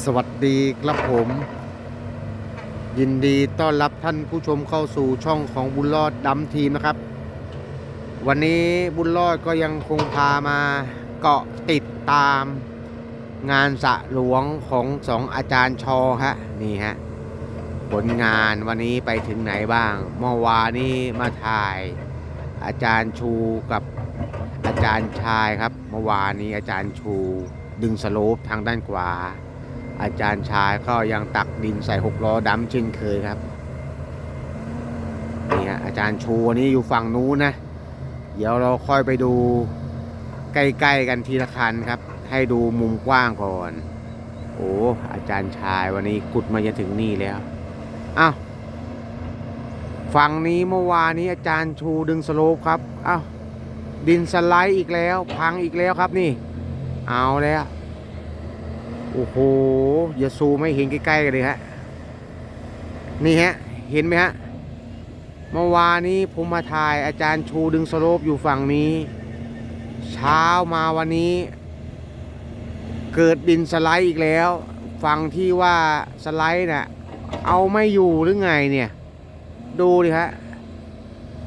สวัสดีครับผม ยินดีต้อนรับท่านผู้ชมเข้าสู่ช่องของบุญรอดดำทีมนะครับ วันนี้บุญรอดก็ยังคงพามาเกาะติดตามงานสระหลวงของสองอาจารย์ชอฮะนี่ฮะผลงานวันนี้ไปถึงไหนบ้าง เมื่อวานนี้มาถ่ายอาจารย์ชูกับอาจารย์ชายครับ เมื่อวานนี้อาจารย์ชูดึงสโลปทางด้านขวา อาจารย์ชายก็ยังตักดินใส่หกล้อดำเช่นเคยครับนี่ฮะอาจารย์ชูนนี้อยู่ฝั่งนู้นนะ เดี๋ยวเราค่อยไปดูใกล้ๆกันทีละคันครับ ให้ดูมุมกว้างก่อน โอ้อาจารย์ชายวันนี้กุดมาจะถึงนี่แล้วอ้าวฝั่งนี้เมื่อวานนี้อาจารย์ชูดึงสโลปครับอ้าวดินสไลด์อีกแล้ว พังอีกแล้วครับนี่ เอาแล้ว โอ้โห อย่าซูมให้เห็นใกล้ๆกันเลยฮะ นี่ฮะ เห็นไหมฮะ เมื่อวานนี้ผมมาถ่ายอาจารย์ชูดึงสโลปอยู่ฝั่งนี้ เช้ามาวันนี้ เกิดดินสไลด์อีกแล้ว ฝั่งที่ว่าสไลด์น่ะ เอาไม่อยู่หรือไงเนี่ย ดูดิฮะ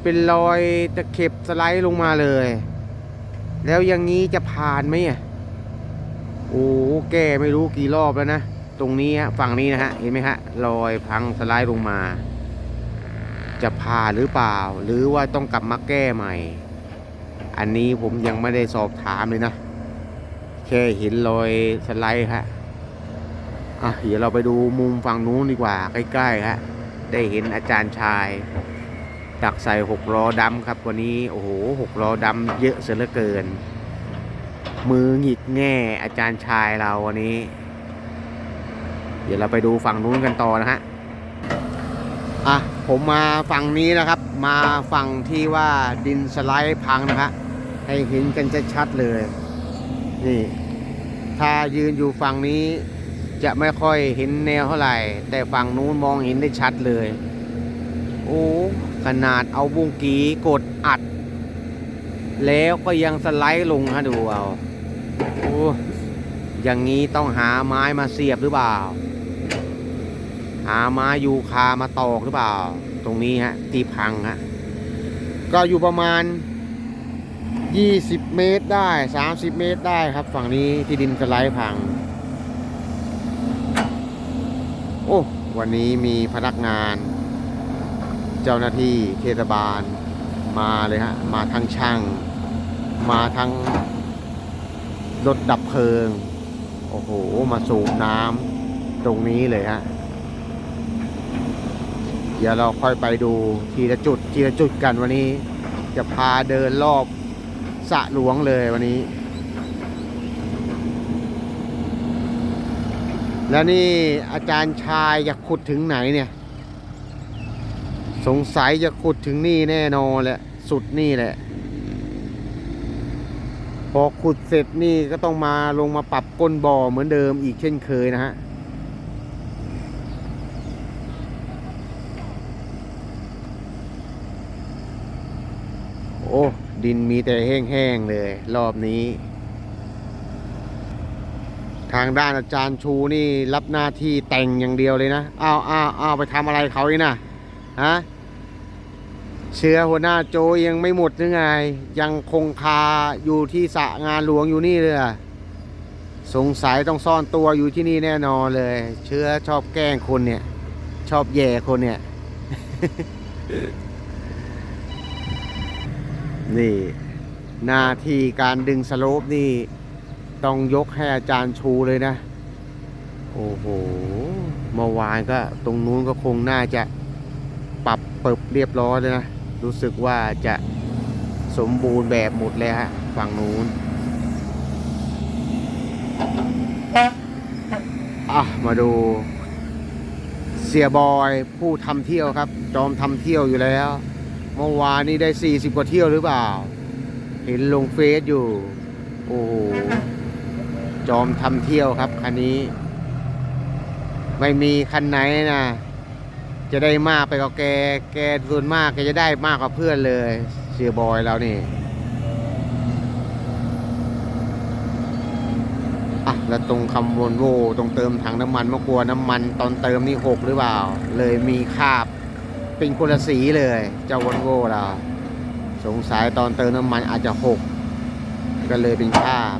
เป็นรอยตะเข็บสไลด์ลงมาเลย แล้วอย่างนี้จะผ่านไหมอะ โอ้แก้ไม่รู้กี่รอบแล้วนะ ตรงนี้ฮะฝั่งนี้นะฮะ เห็นไหมฮะรอยพังสไลด์ลงมา จะผ่าหรือเปล่า หรือว่าต้องกลับมาแก้ใหม่ อันนี้ผมยังไม่ได้สอบถามเลยนะ แค่เห็นรอยสไลด์ฮะอะเดี๋ยวเราไปดูมุมฝั่งนู้นดีกว่า ใกล้ๆฮะได้เห็นอาจารย์ชายตักใส่หกล้อดำครับวันนี้ โอ้โหหกล้อดำเยอะเสียเหลือเกิน มือหงิกแง่อาจารย์ชายเราวันนี้ เดี๋ยวเราไปดูฝั่งนู้นกันต่อนะฮะอะผมมาฝั่งนี้นะครับ มาฝั่งที่ว่าดินสไลด์พังนะฮะให้เห็นกันชัดๆเลย นี่ ถ้ายืนอยู่ฝั่งนี้จะไม่ค่อยเห็นแนวเท่าไหร่ แต่ฝั่งนู้นมองเห็นได้ชัดเลย โอ้ขนาดเอาบุ้งกีกดอัด แล้วก็ยังสไลด์ลงฮะดูเอา อ้อย่างนี้ต้องหาไม้มาเสียบหรือเปล่า หาไม้ยูคามาตอกหรือเปล่า ตรงนี้ฮะตีพังฮะก็อยู่ประมาณ 20 เมตรได้ 30 เมตรได้ครับ ฝั่งนี้ที่ดินสไลด์พัง โอ้วันนี้มีพนักงาน เจ้าหน้าที่เทศบาลมาเลยฮะ มาทั้งช่าง มาทั้ง รถดับเพลิง โอ้โห มาสูบน้ำตรงนี้เลยฮะ เดี๋ยวเราค่อยไปดูทีละจุดทีละจุดกันวันนี้ จะพาเดินรอบสะหลวงเลยวันนี้ แล้วนี่อาจารย์ชายจะขุดถึงไหนเนี่ย สงสัยจะขุดถึงนี่แน่นอนแหละ สุดนี่แหละ อขุดเสร็จนี่ก็ต้องมาลงมาปรับก้นบ่อเหมือนเดิมอีกเช่นเคยนะฮะโอ้ดินมีแต่แห้งๆเลย รอบนี้ ทางด้านอาจารย์ชูนี่รับหน้าที่แต่งอย่างเดียวเลยนะอ้าวอ้าวอ้าวไปทำอะไรเขาอีกนะฮะ เชื้อหัวหน้าโจยังไม่หมดหรือไง ยังคงคาอยู่ที่สะงานหลวงอยู่นี่เลยสงสัยต้องซ่อนตัวอยู่ที่นี่แน่นอนเลย เชื้อชอบแกล้งคนเนี่ย ชอบแย่คนเนี่ย นี่หน้าที่การดึงสโลปนี่ ต้องยกให้อาจารย์ชูเลยนะ โอ้โหเมื่อวานก็ตรงนู้นก็คงน่าจะปรับเปิบเรียบร้อยเลยนะ รู้สึกว่าจะสมบูรณ์แบบหมดแล้วฮะฝั่งนู้นอะมาดู เสียบอยผู้ทำเที่ยวครับ จอมทำเที่ยวอยู่แล้ว เมื่อวานนี้ได้ 40 กว่าเที่ยวหรือเปล่า เห็นลงเฟซอยู่ โอ้โหจอมทำเที่ยวครับคันนี้ ไม่มีคันไหนนะ จะได้มากไปกว่าแก แกส่วนมากแกจะได้มากกว่าเพื่อนเลยเสียบอยแล้วนี่อะแล้วตรงคำวนโวตรงเติมถังน้ำมันมากลัวน้ำมันตอนเติมนี่หกหรือเปล่า เลยมีคาบเป็นคนละสีเลย เจ้าวอนโวเราสงสัยตอนเติมน้ำมันอาจจะหกก็เลยเป็นคาบ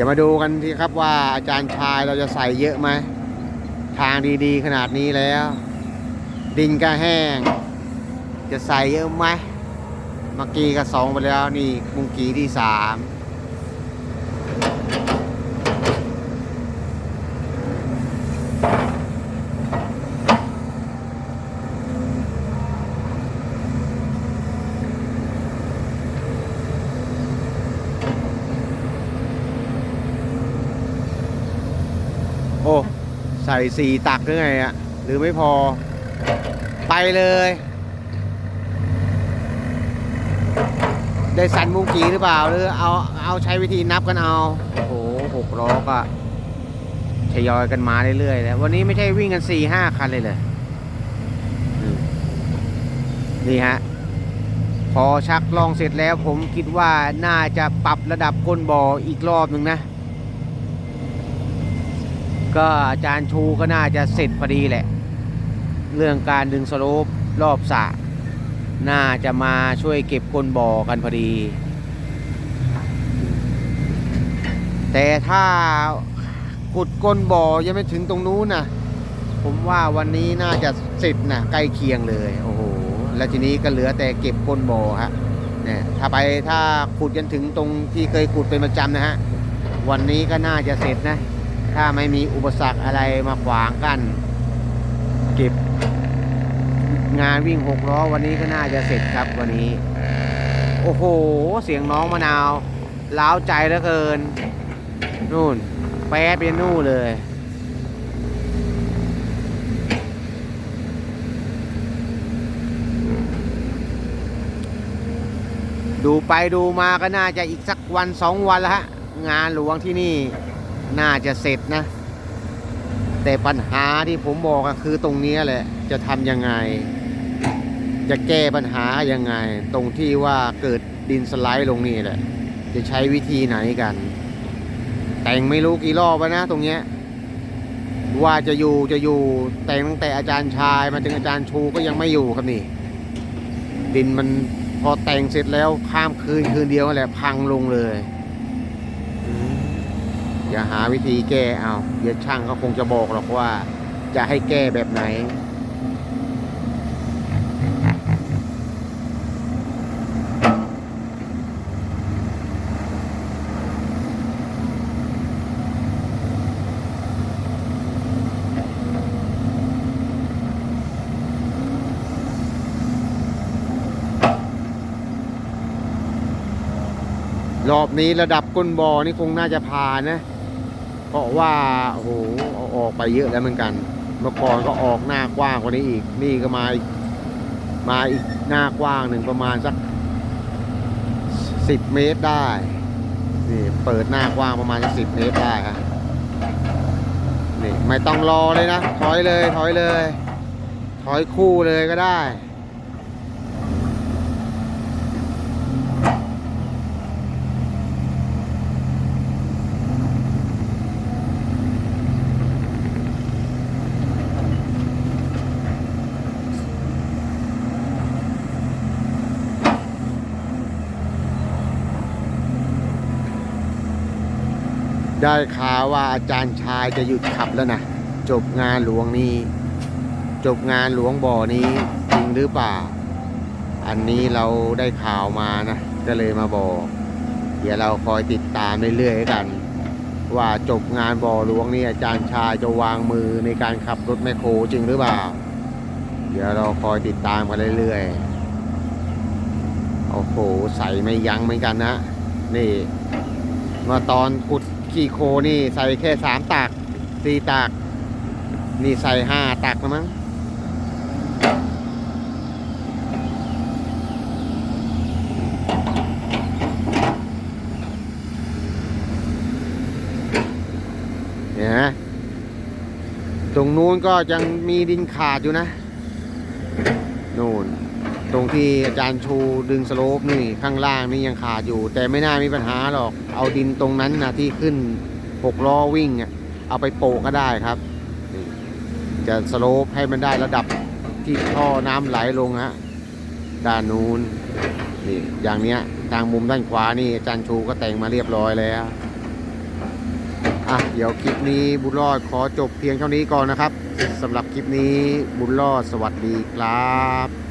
ดี๋ยวมาดูกันทีครับว่าอาจารย์ชายเราจะใส่เยอะไหม ทางดีๆ ขนาดนี้แล้ว ดินก็แห้ง จะใส่เยอะไหมเมื่อกี้ก็สองไปแล้วนี่มุงกีที่สามโอ้ ใส่สี่ตักหรือไงอะหรือไม่พอ ไปเลย ได้สันมุงกีหรือเปล่า หรือเอาเอาใช้วิธีนับกันเอา โอ้โหหกล้อก็ทยอยกันมาเรื่อยๆแล้ววันนี้ไม่ใช่วิ่งกันสี่ห้าคันเลยเลยนี่ฮะ พอชักลองเสร็จแล้วผมคิดว่าน่าจะปรับระดับก้นบ่ออีกรอบหนึ่งนะ ก็อาจารย์ชูก็น่าจะเสร็จพอดีแหละ เรื่องการดึงสโลปรอบสระน่าจะมาช่วยเก็บก้นบ่อกันพอดี แต่ถ้าขุดก้นบ่อยังไม่ถึงตรงนู้นนะผมว่าวันนี้น่าจะเสร็จนะใกล้เคียงเลยโอ้โหแล้วทีนี้ก็เหลือแต่เก็บก้นบ่อฮะเนี่ยถ้าไปถ้าขุดยันถึงตรงที่เคยขุดเป็นประจำนะฮะวันนี้ก็น่าจะเสร็จนะ ถ้าไม่มีอุปสรรคอะไรมาขวางกันเก็บงานวิ่งหกล้อวันนี้ก็น่าจะเสร็จครับวันนี้ โอ้โห เสียงน้องมะนาวล้าวใจเหลือเกิน นู่น แป๊ดเป็นนู่นเลย ดูไปดูมาก็น่าจะอีกสักวันสองวันล้วฮะ งานหลวงที่นี่ น่าจะเสร็จนะ แต่ปัญหาที่ผมบอกก็คือตรงนี้แหละ จะทำยังไง จะแก้ปัญหายังไง ตรงที่ว่าเกิดดินสไลด์ลงนี่แหละ จะใช้วิธีไหนกัน แต่งไม่รู้กี่รอบแล้วนะตรงเนี้ยว่าจะอยู่จะอยู่แต่งตั้งแต่อาจารย์ชายมาถึงอาจารย์ชูก็ยังไม่อยู่ครับนี่ ดินมันพอแต่งเสร็จแล้วข้ามคืนคืนเดียวแหละพังลงเลย อย่าหาวิธีแก้เอาเดี๋ยวช่างเขาคงจะบอกหรอกว่า จะให้แก้แบบไหน รอบนี้ระดับก้นบ่อนี่คงน่าจะผ่านนะ เพราะว่าโอ้โหออกไปเยอะแล้วเหมือนกัน เมื่อก่อนก็ออกหน้ากว้างกว่านี้อีก นี่ก็มามาอีกหน้ากว้างหนึ่งประมาณสักสิบเมตรได้นี่เปิดหน้ากว้างประมาณสักสิบเมตรได้ครับนี่ไม่ต้องรอเลยนะ ถอยเลยถอยเลย ถอยคู่เลยก็ได้ ได้ข่าวว่าอาจารย์ชายจะหยุดขับแล้วนะจบงานหลวงนี้ จบงานหลวงบ่อนี้จริงหรือเปล่า อันนี้เราได้ข่าวมานะก็เลยมาบอก เดี๋ยวเราคอยติดตามเรื่อยๆกัน ว่าจบงานบ่อหลวงนี้อาจารย์ชายจะวางมือในการขับรถแมคโครจริงหรือเปล่า เดี๋ยวเราคอยติดตามกันเรื่อยๆโอ้โหใส่ไม่ยั้งเหมือนกันนะนี่มื่อตอนขุด ขี้โคนี่ใส่แค่สามตักสี่ตักนี่ใส่ห้าตักนะมั้งเนี่ยนะตรงนู้นก็ยังมีดินขาดอยู่นะ นู่น ตรงที่อาจารย์ชูดึงสโลปนี่ข้างล่างนี่ยังขาดอยู่ แต่ไม่น่ามีปัญหาหรอก เอาดินตรงนั้นนะที่ขึ้นหกล้อวิ่งอะเอาไปโปะก็ได้ครับนี่จะสโลปให้มันได้ระดับที่ท่อน้ำไหลลงฮะด้านนู้นนี่อย่างเนี้ยทางมุมด้านขวานี่อาจารย์ชูก็แต่งมาเรียบร้อยแล้วอะเดี๋ยวคลิปนี้บุญรอดขอจบเพียงเท่านี้ก่อนนะครับสำหรับคลิปนี้บุญรอดสวัสดีครับ